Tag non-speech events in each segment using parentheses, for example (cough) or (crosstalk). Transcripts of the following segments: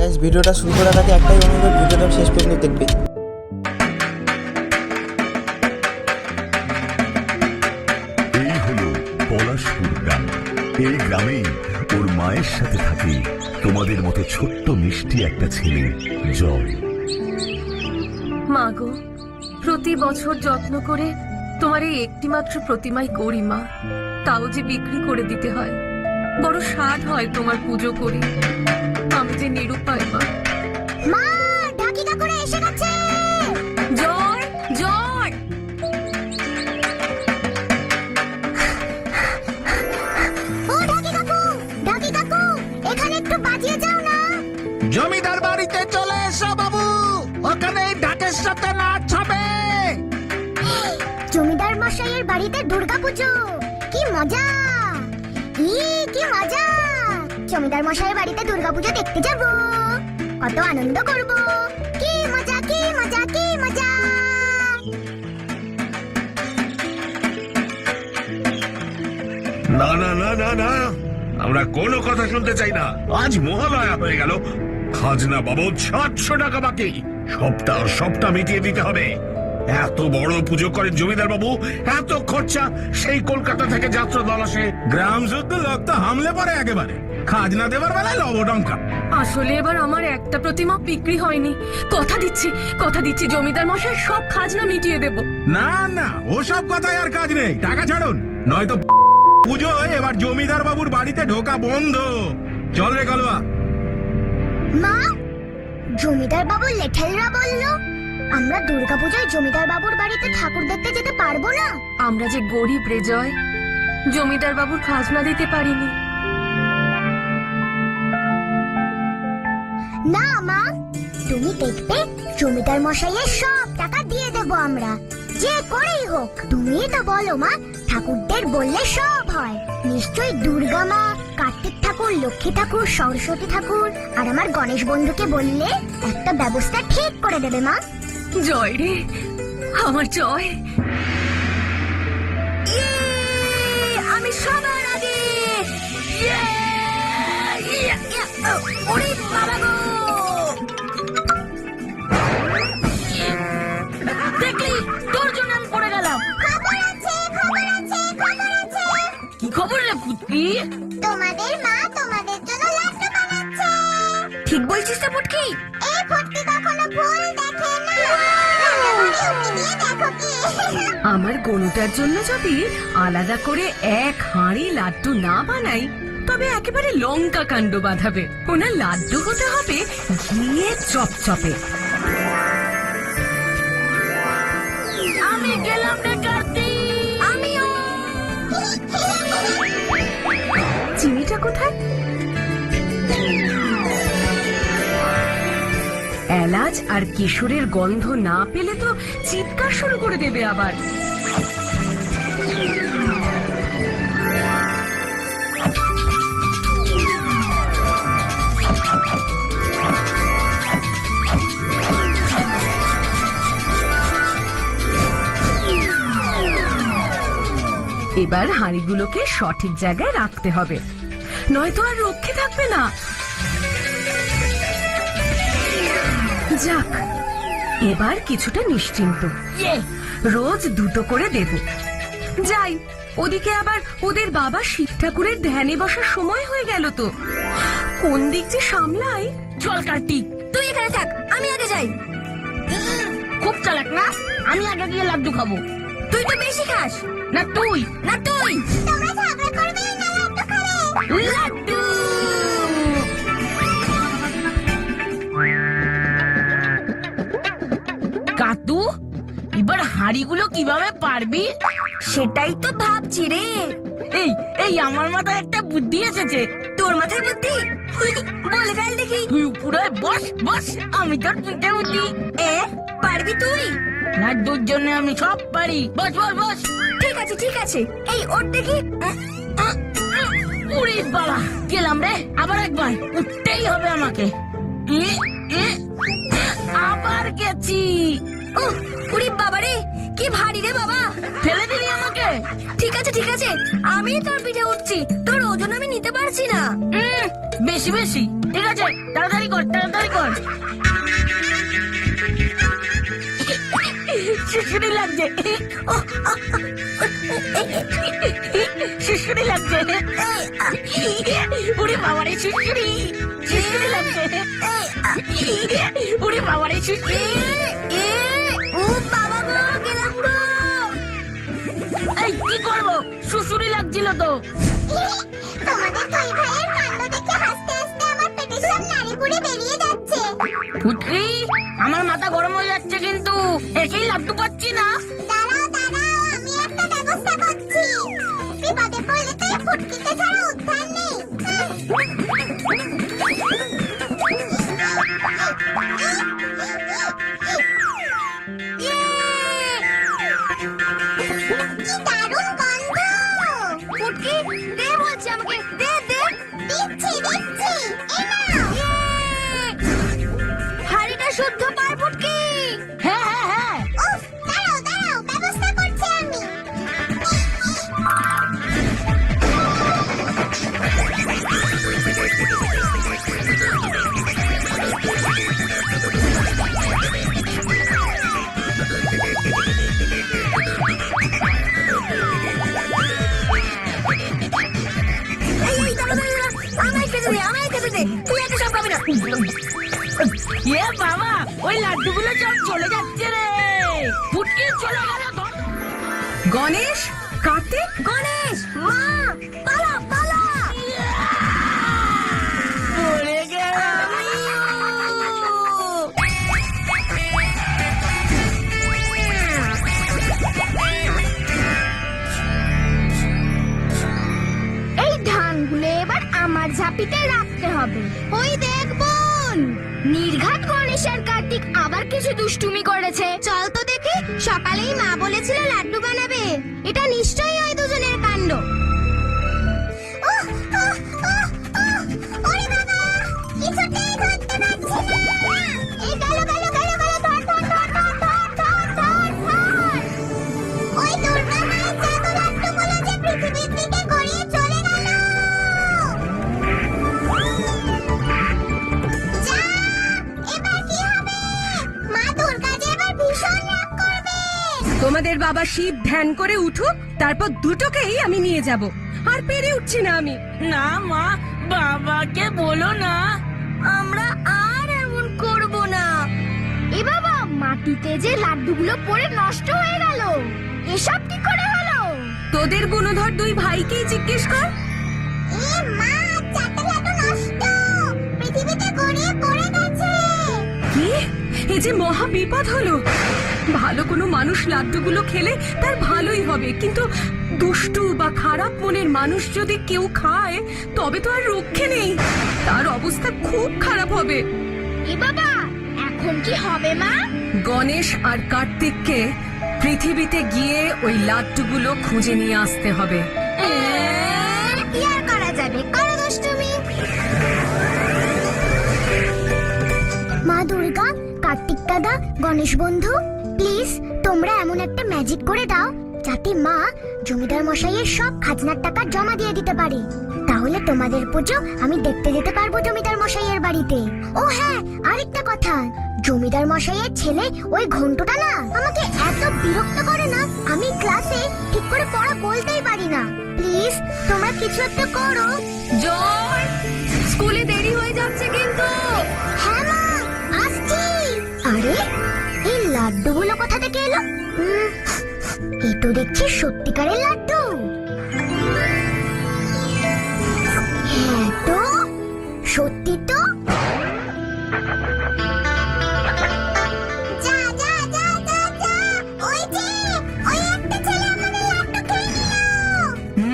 Guys ভিডিওটা শুরু করার আগে একটাই অনুরোধ ভিডিওটা শেষ পর্যন্ত দেখবে। এই হলো পলাশপুর গ্রাম। এই গ্রামেই ওর মায়ের সাথে থাকে তোমাদের মতো ছোট্ট মিষ্টি একটা ছেলে জয়। মা গো প্রতি বছর যত্ন করে তোমার এই একটিমাত্র প্রতিমাই করি মা। তাও যে বিক্রি করে দিতে হয়। বড় স্বাদ হয় তোমার পুজো করি। আমি যে নিরুপায় মা। মা ঢাকি কাকুরা এসে গেছে। জয় জয় ও ঢাকি কাকু ঢাকি কাকু এখানে একটু বাজিয়ে যাও না। জমিদার বাড়িতে চলে এসো বাবু ওখানে ঢাকের সাথে নাচ হবে। জমিদার মশাইয়ের বাড়িতে দুর্গাপুজো কি মজা। কি মজা! জমিদার মশাইয়ের বাড়িতে দুর্গাপুজো দেখতে যাব। কত আনন্দ করব। কি মজা কি মজা কি মজা! না না না না না। আমরা কোনো কথা শুনতে চাই না। আজ মহালয়া হয়ে গেল। খাজনা বাবদ সাতশো টাকা বাকি। সবটা সবটা মিটিয়ে দিতে হবে। এত বড় পুজো করেন জমিদার বাবু এত খরচা। সেই কলকাতা থেকে যাত্রা দল আসে। গ্রাম শুদ্ধ লোক তো হামলে পড়ে একেবারে। খাজনা দেবার বেলায় লবডঙ্কা। আসলে এবার আমার একটা প্রতিমা বিক্রি হয়নি। কথা দিচ্ছি কথা দিচ্ছি জমিদার মশাই সব খাজনা মিটিয়ে দেব। না না ওসব কথায় আর কাজ নেই। টাকা ছাড়ুন। নয়তো পুজো এবার জমিদার বাবুর বাড়িতে ঢোকা বন্ধ। চল রে কালুয়া। মা জমিদার বাবু লেঠেলরা বলল আমরা দুর্গাপূজায় জমিদার বাবুর বাড়িতে ঠাকুর দেখতে যেতে পারব না। আমরা যে গরিব রে জয় জমিদার বাবুর খাজনা দিতে পারিনি। না মা। তুমি দেখবে জমিদার মশাইয়ের সব টাকা দিয়ে দেব আমরা। যে করেই হোক তুমিই তো বলো মা ঠাকুরদের বললে সব হয়। নিশ্চয়ই দুর্গা মা কার্তিক ঠাকুর লক্ষ্মী ঠাকুর সরস্বতী ঠাকুর আর আমার গণেশ বন্ধুকে বললে একটা ব্যবস্থা ঠিক করে দেবে মা। জয় রে আমার জয়। আমি সবার আগে ওরে বাবা গো। দেখলি তোর জন্য আমি পড়ে গেলাম। কি খবর রে পুটকি তোমাদের মা তোমাদের জন্য লাড্ডু বানাচ্ছে। ঠিক বলছিস তো পুটকি এই ফুটকি কখনো ভুল দেখে (laughs) আমার গরুটার জন্য যদি আলাদা করে এক হাঁড়ি লাড্ডু না বানাই, তবে একেবারে লঙ্কা কাণ্ড বাঁধাবে। ওনার লাড্ডু হতে হবে ঘিয়ে চপচপে। এলাচ আর কিশোরের গন্ধ না পেলে তো চিৎকার শুরু করে দেবে আবার। এবার হাঁড়িগুলোকে সঠিক জায়গায় রাখতে হবে। নয়তো আর রক্ষে থাকবে না। যাক এবার কিছুটা নিশ্চিন্ত। রোজ দুটো করে দেব। যাই ওদিকে আবার ওদের বাবা শিব ঠাকুরের ধ্যানে বসার সময় হয়ে গেল তো। কোন দিক যে সামলাই? চল কার্তিক তুই এখানে থাক আমি আগে যাই। খুব চালাক না? আমি আগে গিয়ে লাড্ডু খাব। তুই তো বেশি খাস। না তুই না তুই। তোমরা ঝগড়া করবে না লাড্ডু খাবে। লাড্ডু হাঁড়িগুলো কীভাবে পারবি? সেটাই তো ভাবছি রে। এই এই আমার মাথায় একটা বুদ্ধি এসেছে। তোর মাথায় বুদ্ধি? বলে ফেল দেখি। তুই উপরে বস বস আমি তোর পিঠে উঠি। এ পারবি তুই? লাড্ডুর জন্য আমি সব পারি। বস বস বস। ঠিক আছে ঠিক আছে। এই ওর দেখি। উড়ি বাবা গেলাম রে। আবার একবার। উঠতেই হবে আমাকে। আবার গেছি। উরি বাবা রে। কি ভারী রে বাবা। ফেলে দিলি আমাকে? ঠিক আছে ঠিক আছে। আমি তোর পিঠে উঠছি। তোর ওজন আমি নিতে পারছি না। বেশি বেশি। ঠিক আছে তাড়াতাড়ি কর তাড়াতাড়ি কর। শিশুরি লাগছে। শিশুরি লাগছে। উড়ে বাবারে শিশুরি শিশুরি লাগছে। উড়ে বাবারে শিশুরি এই কি করব? শুশুরি লাগছিল তো। তোমাদের দুই ভাইয়ের কাণ্ড দেখে হাসতে হাসতে আমার পেটের সব নাড়ি পুড়ে বেরিয়ে যাচ্ছে। ফুটকি আমার মাথা গরম হয়ে যাচ্ছে কিন্তু। একেই লাড্ডু পাচ্ছি না। দাঁড়াও দাঁড়াও আমি একটা ব্যবস্থা করছি। বিপদে পড়লে তো ফুটকিতে ছাড়া উদ্ধার নেই। এ বাবা ওই লাড্ডুগুলো সব চলে যাচ্ছে রে। ফুটকি চলে গেল গণেশ কার্তিক? গণেশ মা পালা পালা। পড়ে গেলাম। এই ধানগুলো এবার আমার ঝাঁপিতে রাখতে হবে। ওই দেখ বোন নির্ঘাত গণেশ আর কার্তিক আবার কিছু দুষ্টুমি করেছে। চল তো দেখি, সকালেই মা বলেছিল লাড্ডু বানাবে। এটা নিশ্চয়ই ওই দুজনের কাণ্ড। শিব ধ্যান করে উঠুক তারপর দুটোকেই আমি নিয়ে যাব। আর পেরে উঠছি না আমি। না মা বাবাকে বলো না। আমরা আর এমন করব না। এ বাবা মাটিতে যে লাড্ডুগুলো পড়ে নষ্ট হয়ে গেল এসব কি করে হলো? তোদের গুণধর দুই ভাইকেই জিজ্ঞেস কর। এ মা চারটে লাড্ডু নষ্ট। পৃথিবীতে গড়িয়ে পড়ে গেছে। কি? এ যে মহা বিপদ হলো। ভালো কোনো মানুষ লাড্ডুগুলো খেলে তার ভালোই হবে। কিন্তু দুষ্টু বা খারাপ মনের মানুষ যদি কেউ খায় তবে তো আর রক্ষে নেই। তার অবস্থা খুব খারাপ হবে। এ বাবা এখন কি হবে মা? গণেশ আর কার্তিককে পৃথিবীতে গিয়ে ওই লাড্ডুগুলো খুঁজে নিয়ে আসতে হবে। কি আর করা যাবে? করো দুষ্টুমি। মা দুর্গা কার্তিক দাদা গণেশ বন্ধু। প্লিজ তোমরা এমন একটা ম্যাজিক করে দাও যাতে মা জমিদার মশাইয়ের সব খাজনার টাকা জমা দিয়ে দিতে পারে। তাহলে তোমাদের পুজো আমি দেখতে যেতে পারব জমিদার মশাইয়ের বাড়িতে। ও হ্যাঁ আরেকটা কথা জমিদার মশাইয়ের ছেলে ওই ঘন্টটা না আমাকে এত বিরক্ত করে না আমি ক্লাসে ঠিক করে পড়া বলতেই পারি না। প্লিজ তোমরা কিছু একটা করো। জয়! স্কুলে দেরি হয়ে যাচ্ছে কিন্তু। হ্যাঁ মা আসছি। আরে লাড্ডুগুলো কোথা থেকে এলো? এ দেখছি সত্যিকারের লাড্ডু। হ্যাঁ সত্যি তো?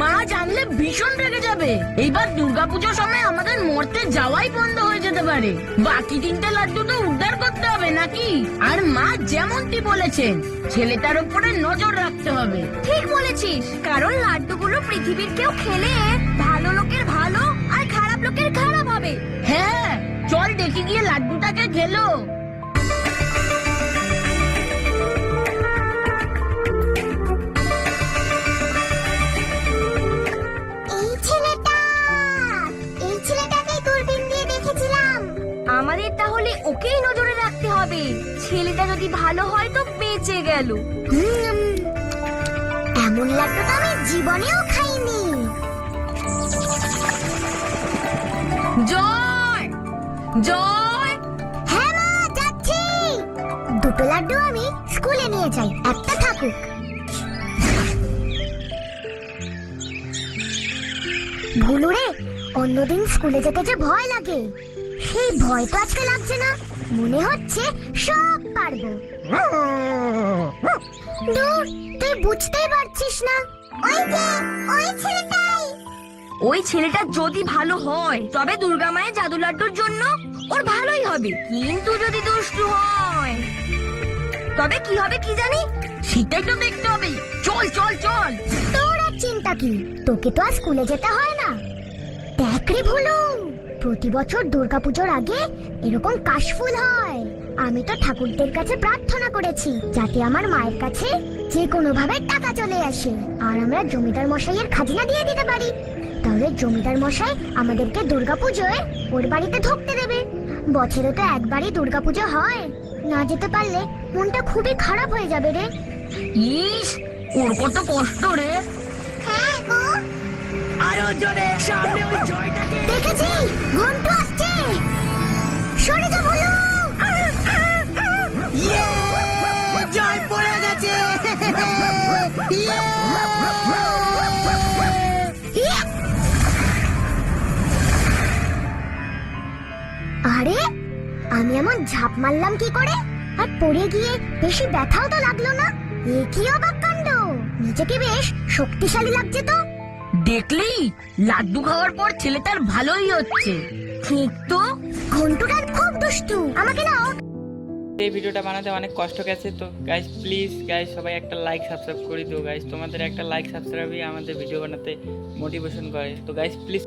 মা জানলে ভীষণ রেগে যাবে। এইবার দুর্গাপুজোর সময় আমাদের মরতে যাওয়াই বন্ধ হয়ে যেতে পারে। বাকি তিনটে লাড্ডু তো উদ্ধার করতে হবে নাকি? আর মা যেমনটি বলেছেন ছেলেটার উপরে নজর রাখতে হবে। ঠিক বলেছিস। কারণ লাড্ডুগুলো পৃথিবীর কেউ খেলে ভালো লোকের ভালো আর খারাপ লোকের খারাপ হবে। হ্যাঁ চল দেখি গিয়ে লাড্ডুটাকে খেলো। আমাদের তাহলে ওকেই নজরে হবে। ছেলেটা যদি ভালো হয় তো বেঁচে গেল। এমন লাড্ডু তো আমি জীবনেও খাইনি। জয়! জয়! হ্যাঁ মা যাচ্ছি। দুটো লাড্ডু আমি স্কুলে নিয়ে যাই একটা থাকুক। ভুলু রে অন্যদিন স্কুলে যেতে যে ভয় লাগে। সেই ভয় তো আজকে লাগছে না। মনে হচ্ছে সব পারব। দূর তুই বুঝতেই পারছিস না। ওই যে ওই ছেলেটাই। ওই ছেলেটা যদি ভালো হয় তবে দুর্গা মায়ের জাদু লাড্ডুর জন্য ওর ভালোই হবে। কিন্তু যদি দুষ্টু হয় তবে কি হবে কি জানি? সেটাই তো দেখতে হবে। চল চল চল। তোর আর চিন্তা কি? তোকে তো আর স্কুলে যেতে হয় না। দেখ রে ভুলু প্রতি বছর দুর্গাপুজোর আগে এরকম কাশফুল হয়। আমি তো ঠাকুরদের কাছে প্রার্থনা করেছি যাতে আমার মায়ের কাছে যে কোনো ভাবে টাকা চলে আসে। আর আমরা জমিদার মশাইয়ের খাজনা দিয়ে দিতে পারি। তাহলে জমিদার মশাই আমাদেরকে দুর্গাপুজোয় ওর বাড়িতে ঢুকতে দেবে। বছরে তো একবারই দুর্গাপুজো হয়। না যেতে পারলে মনটা খুবই খারাপ হয়ে যাবে রে। ইস ওর কত কষ্ট রে। হ্যাঁ গো। আরও জোরে সামনে ওই জয়টাকে আরে আমি এমন ঝাঁপ মারলাম কি করে? আর পড়ে গিয়ে বেশি ব্যথাও তো লাগল না? এ কি অবাক কাণ্ড? নিজেকে বেশ শক্তিশালী লাগছে তো। দেখলি লাড্ডু খাওয়ার পর ছেলেটার ভালোই হচ্ছে। ঠিক তো? ঘন্টুটার খুব দুষ্টু। আমাকে না এই ভিডিওটা বানাতে অনেক কষ্ট গেছে, তো গাইস প্লিজ গাইস সবাই একটা লাইক সাবস্ক্রাইব করে দিও গাইস তোমাদের একটা লাইক সাবস্ক্রাইবই আমাদের ভিডিও বানাতে মোটিভেশন করে। তো গাইস প্লিজ